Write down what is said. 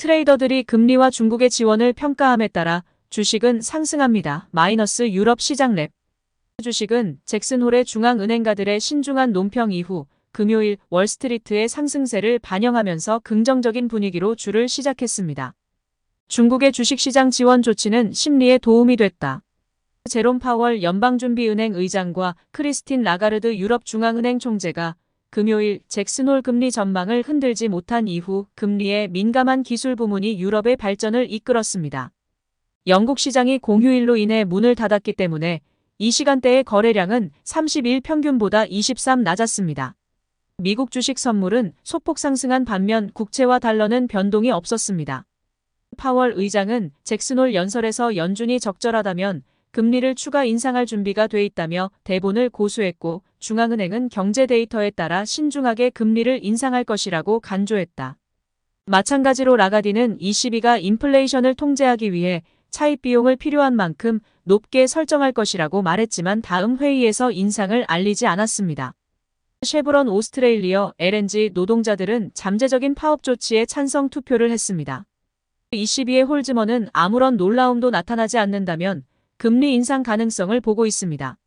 트레이더들이 금리와 중국의 지원을 평가함에 따라 주식은 상승합니다. 마이너스 유럽 시장 랩. 주식은 잭슨홀의 중앙은행가들의 신중한 논평 이후 금요일 월스트리트의 상승세를 반영하면서 긍정적인 분위기로 줄을 시작했습니다. 중국의 주식시장 지원 조치는 심리에 도움이 됐다. 제롬 파월 연방준비은행 의장과 크리스틴 라가르드 유럽중앙은행 총재가 금요일 잭슨홀 금리 전망을 흔들지 못한 이후 금리에 민감한 기술 부문이 유럽의 발전을 이끌었습니다. 영국 시장이 공휴일로 인해 문을 닫았기 때문에 이 시간대의 거래량은 30일 평균보다 23 낮았습니다. 미국 주식 선물은 소폭 상승한 반면 국채와 달러는 변동이 없었습니다. 파월 의장은 잭슨홀 연설에서 연준이 적절하다면 금리를 추가 인상할 준비가 돼 있다며 대본을 고수했고 중앙은행은 경제 데이터에 따라 신중하게 금리를 인상할 것이라고 간조했다. 마찬가지로 라가디는 22가 인플레이션을 통제하기 위해 차입 비용을 필요한 만큼 높게 설정할 것이라고 말했지만 다음 회의에서 인상을 알리지 않았습니다. 쉐브론 오스트레일리어 LNG 노동자들은 잠재적인 파업 조치에 찬성 투표를 했습니다. 22의 홀즈먼은 아무런 놀라움도 나타나지 않는다면 금리 인상 가능성을 보고 있습니다.